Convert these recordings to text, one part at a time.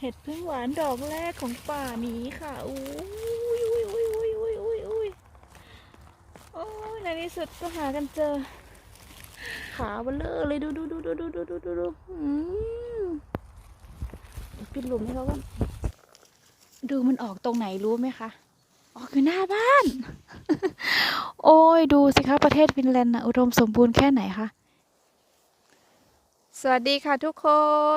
เห็ดพึ่งหวานดอกแรกของป่านี้ค่ะอุ้ยอุ้ยอุ้ยอุ้ยอุ้ยอุ้ยอุ้ยโอ้ยในที่สุดก็หากันเจอ ขาเบลอเลยดูดูดูดูดูดูดูดูดูอืมปิดหลุมให้เขาก่อนดูมันออกตรงไหนรู้ไหมคะออกอยู่หน้าบ้าน โอ้ยดูสิคะประเทศฟินแลนด์นะอุดมสมบูรณ์แค่ไหนคะ สวัสดีค่ะทุกค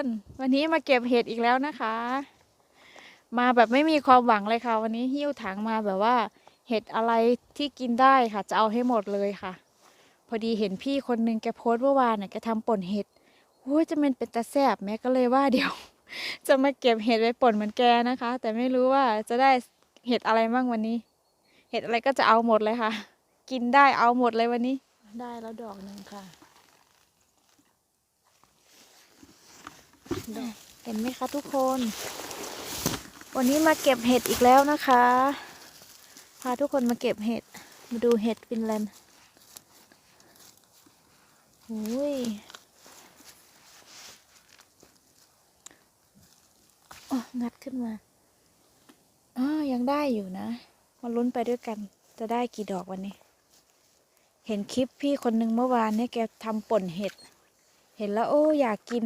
น วันนี้มาเก็บเห็ดอีกแล้วนะคะ มาแบบไม่มีความหวังเลยค่ะ วันนี้หิ้วถังมาแบบว่า เห็ดอะไรที่กินได้ค่ะ จะเอาให้หมดเลยค่ะ พอดีเห็นพี่คนนึงแกโพสต์เมื่อวานน่ะแกทำป่นเห็ดโอ้ยจะเป็นเป็นตาแซบแม่ก็เลยว่าเดี๋ยว จะมาเก็บเห็ดไว้ป่นเหมือนแกนะคะ แต่ไม่รู้ว่าจะได้เห็ดอะไรบ้างวันนี้ เห็ดอะไรก็จะเอาหมดเลยค่ะ กินได้เอาหมดเลยวันนี้ ได้แล้วดอกหนึ่งค่ะ เห็นไหมคะทุกคน วันนี้มาเก็บเห็ดอีกแล้วนะคะ พาทุกคนมาเก็บเห็ด มาดูเห็ดฟินแลนด์โอ้ยงัดขึ้นมาอ๋อยังได้อยู่นะ มาลุ้นไปด้วยกัน จะได้กี่ดอกวันนี้ เห็นคลิปพี่คนหนึ่งเมื่อวานเนี่ยแกทำป่นเห็ด เห็นแล้วโอ้อยากกิน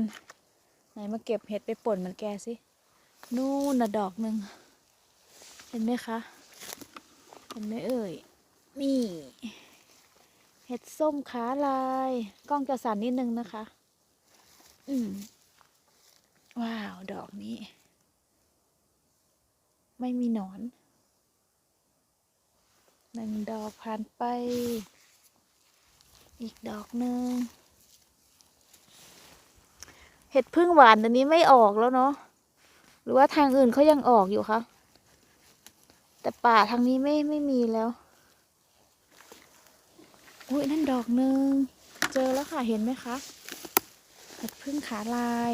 ไหนมาเก็บเห็ดไปป่นเหมือนแกสิ นู่นน่ะดอกหนึ่ง เห็นไหมคะ เห็นไหมเอ่ย นี่ เห็ดส้มขาลาย กล้องจะสั่นนิดนึงนะคะ อืม ว้าว ดอกนี้ ไม่มีหนอน หนึ่งดอกผ่านไป อีกดอกหนึ่ง ห็ดพึ่งหวานอันนี้ไม่ออกแล้วเนาะหรือว่าทางอื่นเขายังออกอยู่คะแต่ป่าทางนี้ไม่ไม่มีแล้วอุ้ยนั่นดอกหนึ่งเจอแล้วค่ะเห็นไหมคะเห็ดพึ่งขาลาย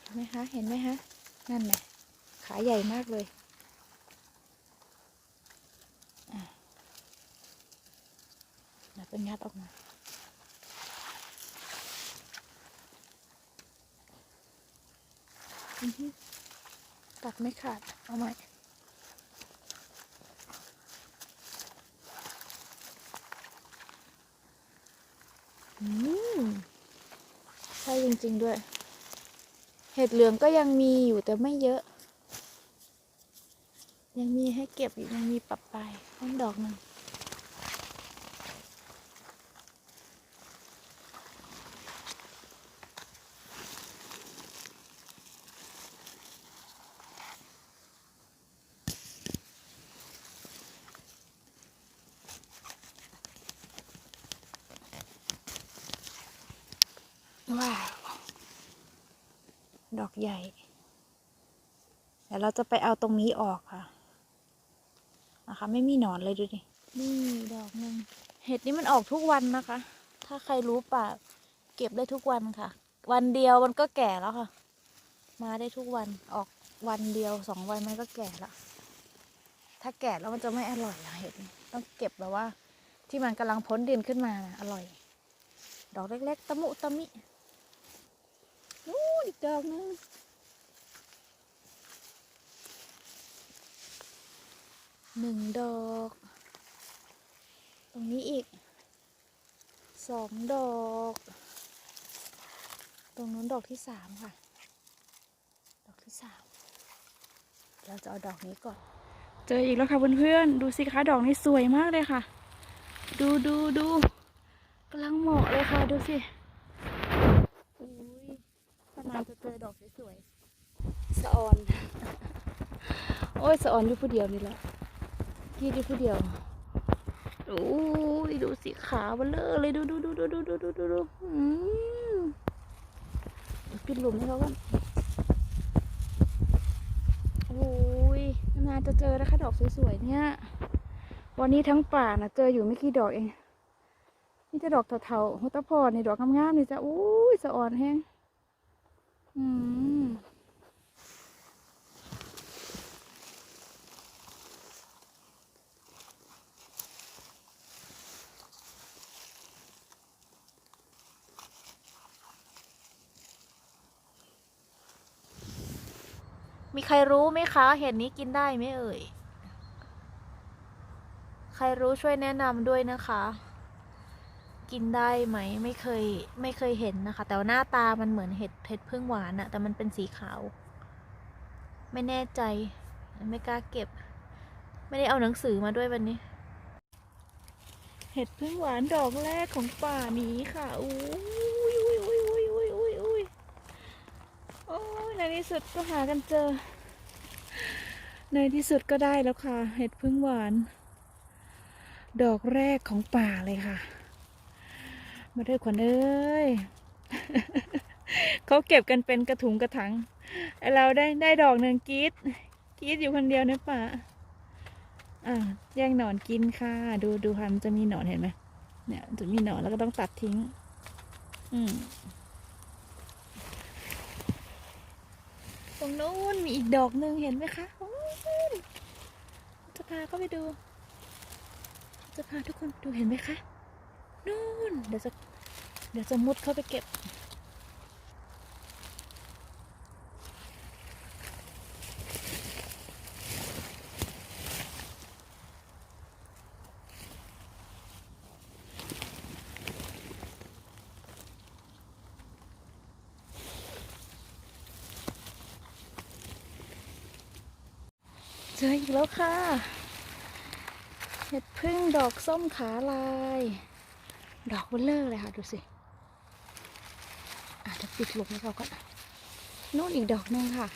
เห็นไหมคะเห็นไหมคะนั่นแหละขาใหญ่มากเลยอะเดี๋ยวเป็นงัดออกมา อือฮึ ตัดไม่ขาด เอาใหม่ใช่จริง ๆ ด้วย เห็ดเหลืองก็ยังมีอยู่แต่ไม่เยอะ ยังมีให้เก็บอยู่ยังมีปรับปต้นดอกหนึ่ง ว้าว ดอกใหญ่ เดี๋ยวเราจะไปเอาตรงนี้ออกค่ะ นะคะ ไม่มีหนอนเลยดูดิ นี่ดอกหนึ่งเห็ดนี้มันออกทุกวันนะคะ ถ้าใครรู้ป่าเก็บได้ทุกวันค่ะ วันเดียวมันก็แก่แล้วค่ะ มาได้ทุกวัน ออกวันเดียวสองวันมันก็แก่ละถ้าแก่แล้วมันจะไม่อร่อยอะเห็ดนี่ต้องเก็บแบบว่า ที่มันกำลังพ้นดินขึ้นมานะอร่อย ดอกเล็กๆ ตะมุตะมิ นู่นอีกดอกหนึงหนึ่งดอก ตรงนี้อีกสองดอก ตรงนู้นดอกที่สามค่ะ ดอกที่สามเราจะเอาดอกนี้ก่อน เจออีกแล้วค่ะเพื่อนๆ ดูสิคะดอกนี้สวยมากเลยค่ะ ดูดูดูกำลังเหมาะเลยค่ะ ดูสิ นานจะเจอดอกสวยๆสะออน โอ้ยสะออนอยู่ผู้เดียวนี่แหละพี่อยู่ผู้เดียวโอ้ยดูสีขาวเบลอเลยดูดูดูดูดูดูดูดูดูอืมปิดหลุมให้เขาก่อนโอ้ยนานจะเจอนะคะดอกสวยๆเนี่ยวันนี้ทั้งป่านะเจออยู่ไม่กี่ดอกเองนี่จะดอกเถาๆหัวตะพอนี่ดอกงามๆนี่จะโอ้ยสะออนแห้ง อืมมีใครรู้ไหมคะ เห็ดนี้กินได้ไหมเอ่ย ใครรู้ช่วยแนะนำด้วยนะคะ กินได้ไหมไม่เคยไม่เคยเห็นนะคะ แต่หน้าตามันเหมือนเห็ดเห็ดพึ่งหวานอะแต่มันเป็นสีขาว ไม่แน่ใจ ไม่กล้าเก็บ ไม่ได้เอาหนังสือมาด้วยวันนี้ เห็ดพึ่งหวานดอกแรกของป่านี้ค่ะอุ้ยอุ้ยอุ้ยอุ้ยอุ้ยอุ้ยโอ้ยในที่สุดก็หากันเจอ ในที่สุดก็ได้แล้วค่ะ เห็ดพึ่งหวาน ดอกแรกของป่าเลยค่ะ มาด้วยขวัญเอ้ยเขาเก็บกันเป็นกระถุงกระถังไอเราได้ได้ดอกหนึ่งกีดกีดอยู่คนเดียวในป่าอะแย่งหนอนกินค่ะ ดูดูค่ะมันจะมีหนอนเห็นไหมเนี่ยจะมีหนอนแล้วก็ต้องตัดทิ้ง อืมตรงโน้นมีอีกดอกหนึ่งเห็นไหมคะจะพาเข้าไปดู จะพาทุกคนดูเห็นไหมคะ นู่นเดี๋ยวจะเดี๋ยวจะมุดเข้าไปเก็บ เจออีกแล้วค่ะ เห็ดพึ่งดอกส้มขาลาย ดอกเบลเลอร์เลยค่ะ ดูสิอาจจะปิดหลบให้เขาก่อนนู่นอีกดอกหนึงค่ะ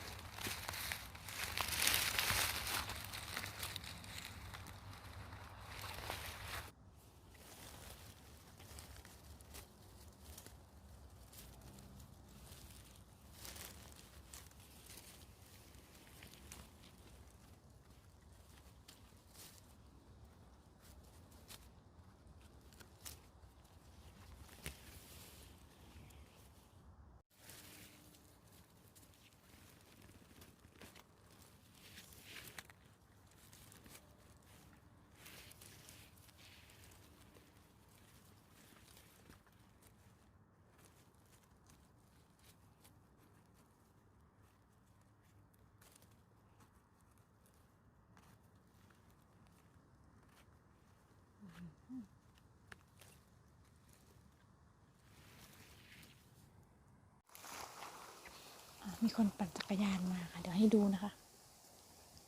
มีคนปั่นจักรยานมาค่ะ เดี๋ยวให้ดูนะคะ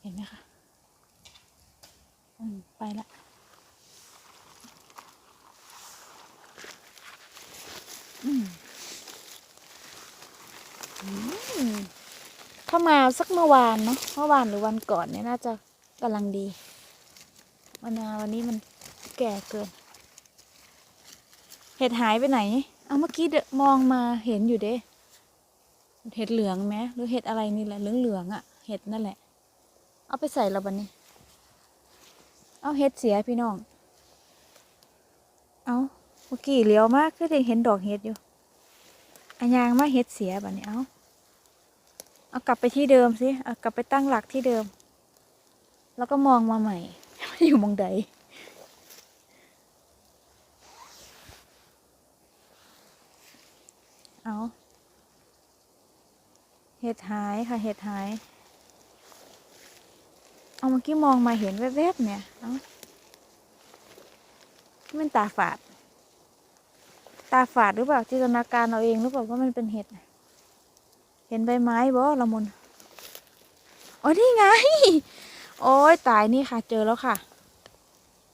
เห็นไหมคะอืมไปละอืมเข้ามาสักเมื่อวานเนาะเมื่อวานหรือวันก่อนเนี่ยน่าจะกำลังดี วันนาวันนี้มันแก่เกิน เห็ดหายไปไหน เอาเมื่อกี้มองมาเห็นอยู่เด้ เห็ดเหลืองไหมหรือเห็ดอะไรนี่แหละเหลืองเหลืองอะเห็ดนั่นแหละ เอาไปใส่และบันนี้ เอาเห็ดเสียพี่น้อง เอาเมื่อกี้เลี้ยวมากก็ยังเห็นดอกเห็ดอยู่อันยางมาเห็ดเสียบันนี้เอาเอากลับไปที่เดิมสิเอากลับไปตั้งหลักที่เดิม แล้วก็มองมาใหม่อยู่มองใดเอา เห็ดหายค่ะเห็ดหาย เอาเมื่อกี้มองมาเห็นแวบๆเนี่ยเอามันตาฝาด ตาฝาดหรือเปล่าจินตนาการเราเองหรือเปล่าว่ามันเป็นเห็ด เห็นใบไม้บ่ละมุนโอ้นี่ไง โอ้ยตายนี่ค่ะ เจอแล้วค่ะ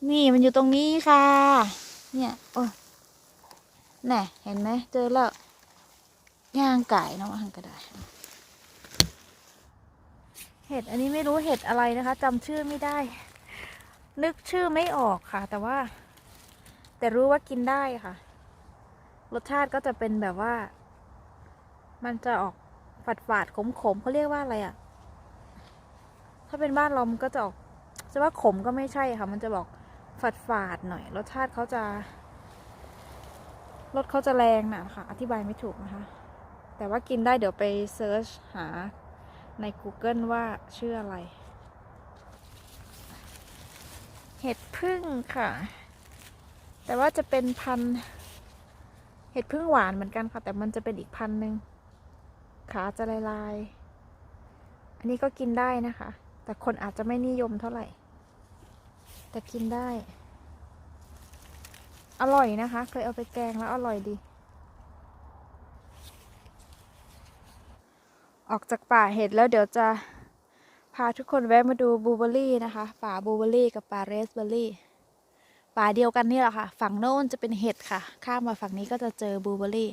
นี่มันอยู่ตรงนี้ค่ะ เนี่ย โอ้ยแน่เห็นไหมเจอแล้วย่างไก่เนาหันก็ได้เห็ดอันนี้ไม่รู้เห็ดอะไรนะคะจำชื่อไม่ได้ นึกชื่อไม่ออกค่ะ แต่ว่า แต่รู้ว่ากินได้ค่ะ รสชาติก็จะเป็นแบบว่า มันจะออกฝาดฝาดขมขมๆเขาเรียกว่าอะไรอะ่ะ ถ้าเป็นบ้านเรามันก็จะออกจะว่าขมก็ไม่ใช่ค่ะ มันจะบอกฝาดฝาดๆหน่อย รสชาติเขาจะรสเขาจะแรงนะค่ะอธิบายไม่ถูกนะคะ แต่ว่ากินได้เดี๋ยวไปเซิร์ชหา ใน Google ว่าชื่ออะไร เห็ดพึ่งค่ะ แต่ว่าจะเป็นพันเห็ดพึ่งหวานเหมือนกันค่ะ แต่มันจะเป็นอีกพันหนึ่งขาจะลายๆอันนี้ก็กินได้นะคะ แต่คนอาจจะไม่นิยมเท่าไหร่ แต่กินได้ อร่อยนะคะ เคยเอาไปแกงแล้วอร่อยดี ออกจากป่าเห็ดแล้วเดี๋ยวจะพาทุกคนแวะมาดูบลูเบอรี่นะคะ ป่าบลูเบอรี่กับป่าเรสเบอรี่ ป่าเดียวกันนี่แหละค่ะ ฝั่งโน้นจะเป็นเห็ดค่ะ ข้ามมาฝั่งนี้ก็จะเจอบลูเบอร์รี่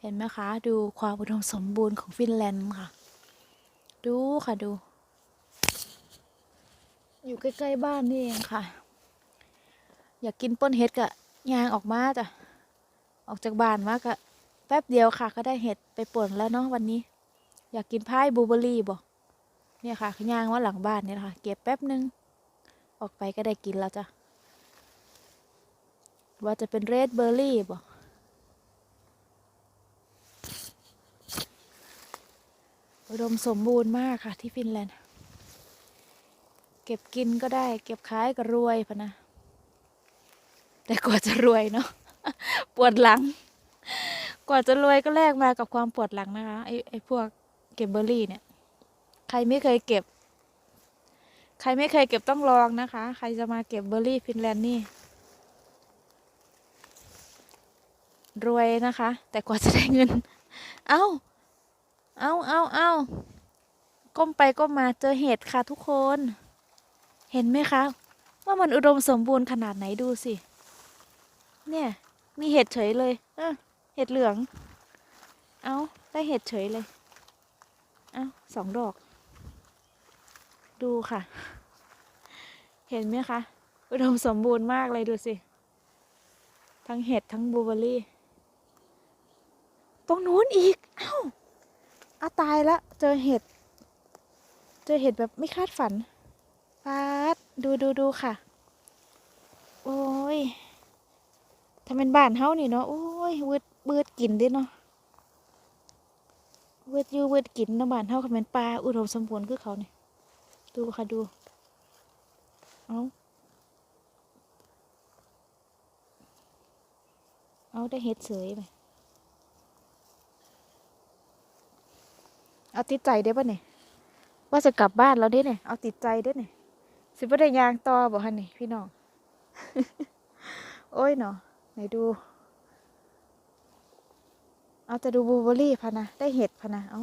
เห็นไหมคะ ดูความอุดมสมบูรณ์ของฟินแลนด์ค่ะ ดูค่ะดู อยู่ใกล้ๆบ้านนี่เองค่ะ อยากกินป้นเห็ดกะยางออกมาจ้ะ ออกจากบ้านมากะแป๊บเดียวค่ะ ก็ได้เห็ดไปป่นแล้วเนาะวันนี้ อยากกินพายบูเบอรี่บ่เนี่ยค่ะย่างว่าหลังบ้านเนี่ยค่ะ เก็บแป๊บนึง ออกไปก็ได้กินแล้วจ้ะ ว่าจะเป็นเรดเบอร์รี่บ่อุดมสมบูรณ์มากค่ะที่ฟินแลนด์ เก็บกินก็ได้ เก็บขายก็รวยพะนะ แต่กว่าจะรวยเนาะปวดหลัง กว่าจะรวยก็แลกมากับความปวดหลังนะคะไอ้ไอ้พวก เก็บเบอร์รี่เนี่ย ใครไม่เคยเก็บ ใครไม่เคยเก็บต้องลองนะคะ ใครจะมาเก็บเบอร์รี่ฟินแลนด์นี่ รวยนะคะ แต่กว่าจะได้เงิน เอา้า เอาเอาเอาก้มไปก้มมาเจอเห็ดค่ะทุกคน เห็นไหมคะ ว่ามันอุดมสมบูรณ์ขนาดไหนดูสิ เนี่ย มีเห็ดเฉยเลยเออเห็ดเหลือง เอาได้เห็ดเฉยเลย อาสองดอก ดูค่ะ เห็นไหมคะ อุดมสมบูรณ์มากเลยดูสิ ทั้งเห็ดทั้งบูเบอรี่ ตรงนู้นอีก เอ้าอาตายละ เจอเห็ด เจอเห็ดแบบไม่คาดฝันฟาดดูดูดูค่ะ โอ้ยทำเป็นบ้านเฮานี่เนาะ โอ้ยวืดเบืดกินด้เนาะ เวืดยู่วืดกินนาะบ้านเฮาคำเป็นปลาอุดมสมบูรณ์คือเขาเนี่ยดูค่ะดู เอาเอาได้เห็ดเสยไปเอาติดใจได้ปะเนี่ยว่าจะกลับบ้านแล้วเด้เนี่ยเอาติดใจเด้เนี่ยสิบ่ได้ยางต่อบ่ฮันนี่พี่น้อง โอ้ยเนาะไหนดู เอาจะดูบูเบอร์รี่พะนะ ได้เห็ดพะนะ เอา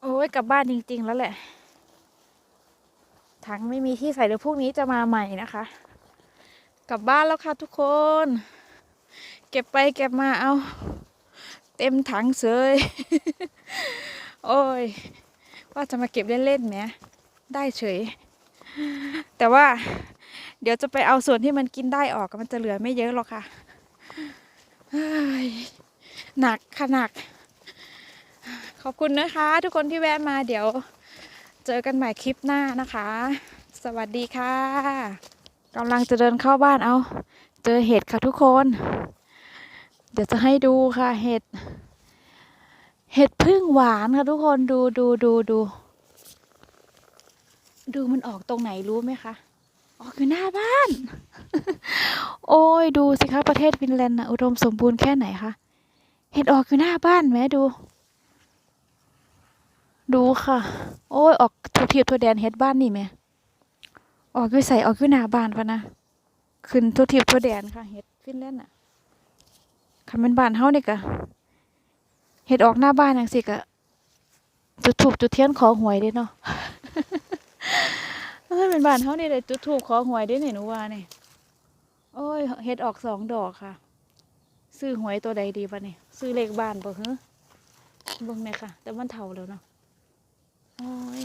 โอ้ยกลับบ้านจริง ๆ แล้วแหละ ถังไม่มีที่ใส่เดี๋ยวพรุ่งนี้จะมาใหม่นะคะ กลับบ้านแล้วค่ะทุกคน เก็บไปเก็บมาเอา เต็มถังเสยโอ้ย ว่าจะมาเก็บเล่นๆแหมได้เฉย แต่ว่าเดี๋ยวจะไปเอาส่วนที่มันกินได้ออกมันจะเหลือไม่เยอะหรอกค่ะหนักค่ะหนัก ขอบคุณนะคะ ทุกคนที่แวะมาเดี๋ยวเจอกันใหม่คลิปหน้านะคะ สวัสดีค่ะกำลังจะเดินเข้าบ้านเอา เจอเห็ดค่ะทุกคน เดี๋ยวจะให้ดูค่ะเห็ด เห็ดพึ่งหวานค่ะทุกคนดูดูดูดู ดูมันออกตรงไหนรู้ไหมคะ ออกอยู่หน้าบ้าน โอ้ยดูสิคะประเทศฟินแลนด์นะอุดมสมบูรณ์แค่ไหนคะ เห็ดออกอยู่หน้าบ้านแม่ดู ดูค่ะ โอ้ยออกทุกทีบทั่วแดนเห็ดบ้านนี่แม่ออกอยู่ใส่ออกอยู่หน้าบ้านพะนะ ขึ้นทุกทิพย์ทั่วแดนค่ะเห็ดฟินแลนด์อะคันเป็นบ้านเฮานี่กะเห็ดออกหน้าบ้านจังสิกะจุดถูกจุดเทียนขอหวยเด้เนาะ ยเป็นบ้านเฮานี่เลยจุดถูกขอหวยได้เนี่ยหนูว่าเนี่ยโอ้ยเห็ดออกสองดอกค่ะ ซื้อหวยตัวใดดีปะเนี่ยซื้อเลขบ้านปะเฮ้อเบิ่งเนี่ยค่ะ แต่มันเท่าแล้วเนาะโอ้ย